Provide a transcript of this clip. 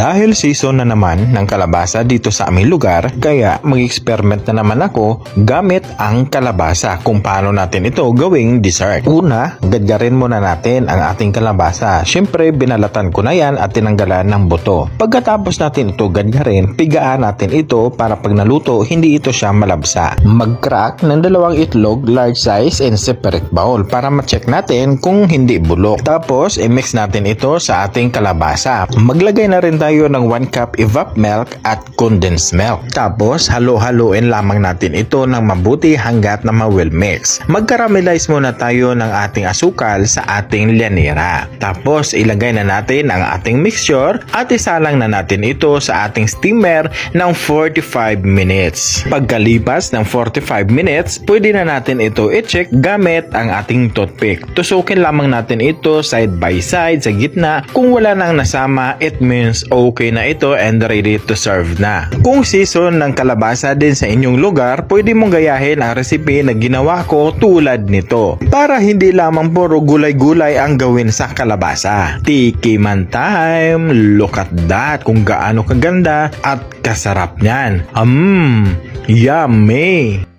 Dahil season na naman ng kalabasa dito sa aming lugar, kaya mag-experiment na naman ako gamit ang kalabasa kung paano natin ito gawing dessert. Una, gadgarin muna natin ang ating kalabasa. Siyempre, binalatan ko na yan at tinanggalan ng buto. Pagkatapos natin ito gadgarin, pigaan natin ito para pag naluto, hindi ito siya malabsa. Mag-crack ng dalawang itlog, large size and separate bowl para ma-check natin kung hindi bulok. Tapos, i-mix natin ito sa ating kalabasa. Maglagay na rin tayo ng 1 cup evap milk at condensed milk. Tapos, halo-haloin lamang natin ito ng mabuti hanggat na ma-well mix. Mag-caramelize muna tayo ng ating asukal sa ating lianera. Tapos, ilagay na natin ang ating mixture at isalang na natin ito sa ating steamer ng 45 minutes. Pagkalipas ng 45 minutes, pwede na natin ito i-check gamit ang ating toothpick. Tusukin lamang natin ito side by side sa gitna. Kung wala nang nasama, it means okay na ito and ready to serve na. Kung season ng kalabasa din sa inyong lugar, pwede mong gayahin ang recipe na ginawa ko tulad nito. Para hindi lamang puro gulay-gulay ang gawin sa kalabasa. Tikiman time! Look at that! Kung gaano kaganda at kasarap niyan. Mmm! Yummy!